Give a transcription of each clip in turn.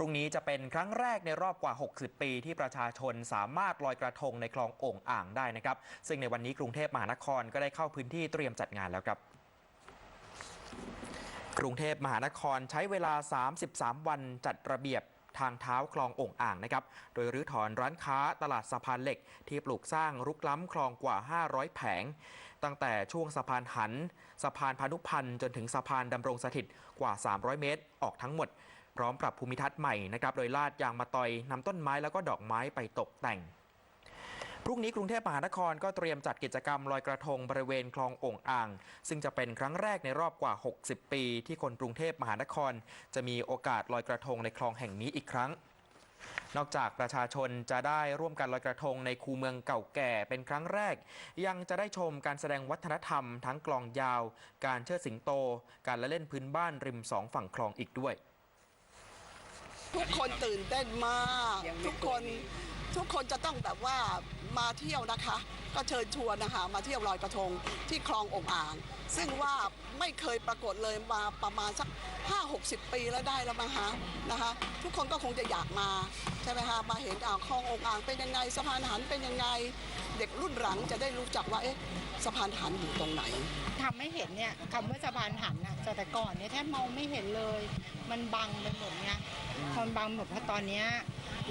รุ่งนี้จะเป็นครั้งแรกในรอบกว่า 60 ปีที่ประชาชนสามารถลอยกระทงในคลองโอ่งอ่างได้นะครับ ซึ่งในวันนี้กรุงเทพมหานครก็ได้เข้าพื้นที่เตรียมจัดงานแล้วครับกรุงเทพมหานครใช้เวลา 33 วันจัดระเบียบทางเท้าคลององอ่างนะครับ โดยรื้อถอนร้านค้าตลาดสะพานเหล็ก ที่ปลูกสร้างรุกล้ำคลองกว่า 500 แผง ตั้งแต่ช่วงสะพานหัน สะพานพานุพันธ์จนถึงสะพานดำรงสถิตกว่า 300 เมตร ออกทั้งหมด พร้อมปรับภูมิทัศน์ใหม่นะครับโดยลาดยางมาตอยนำต้นไม้แล้วก็ดอกไม้ไปตกแต่งพรุ่งนี้กรุงเทพมหานครก็เตรียมจัดกิจกรรมลอยกระทงบริเวณคลององอ่าง ซึ่งจะเป็นครั้งแรกในรอบกว่า 60 ปี ที่คนกรุงเทพมหานคร จะมีโอกาสลอยกระทงในคลองแห่งนี้อีกครั้ง นอกจากประชาชนจะได้ร่วมกันลอยกระทงในคูเมืองเก่าแก่เป็นครั้งแรก ยังจะได้ชมการแสดงวัฒนธรรม ทั้งกลองยาว การเชิดสิงโต การละเล่นพื้นบ้านริมสองฝั่งคลองอีกด้วย ทุกคนตื่นเต้นมาก ทุกคนทุกคนจะต้องแบบว่ามาเที่ยวนะคะ ก็เชิญชวนนะคะมาเที่ยวลอยกระทงที่คลององอ่าง ซึ่งว่าไม่เคยปรากฏเลยมาประมาณสัก 5-60 ปีแล้วได้แล้วมั้งคะนะคะ ทุกคนก็คงจะอยากมาใช่ไหมคะมาเห็นอ่าวคลององอ่างเป็นยังไงสะพานหันเป็นยังไง เด็กรุ่นหลังจะได้รู้จักว่าเอ๊ะ สะพานหันอยู่ตรงไหนทำให้เห็นเนี่ยคำว่าสะพานหันนะแต่ก่อนเนี่ยแทบมองไม่เห็นเลย มันบังไปหมดไงพอมันบังหมดเพราะตอนเนี้ย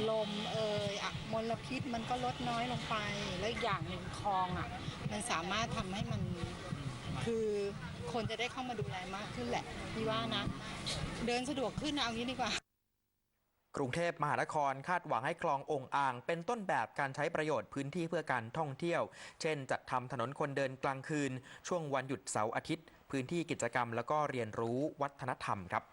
ลมเอ่ยอะมลพิษมันก็ลดน้อยลงไป แล้วอย่างหนึ่งคลองอะ มันสามารถทำให้มันคือคนจะได้เข้ามาดูแลมากขึ้นแหละพี่ว่านะ เดินสะดวกขึ้นนะเอางี้ดีกว่า กรุงเทพมหานครคาดหวังให้คลององอ่าง เป็นต้นแบบการใช้ประโยชน์พื้นที่เพื่อการท่องเที่ยว เช่น จัดทำถนนคนเดินกลางคืน ช่วงวันหยุดเสาร์อาทิตย์ พื้นที่กิจกรรม แล้วก็เรียนรู้วัฒนธรรมครับ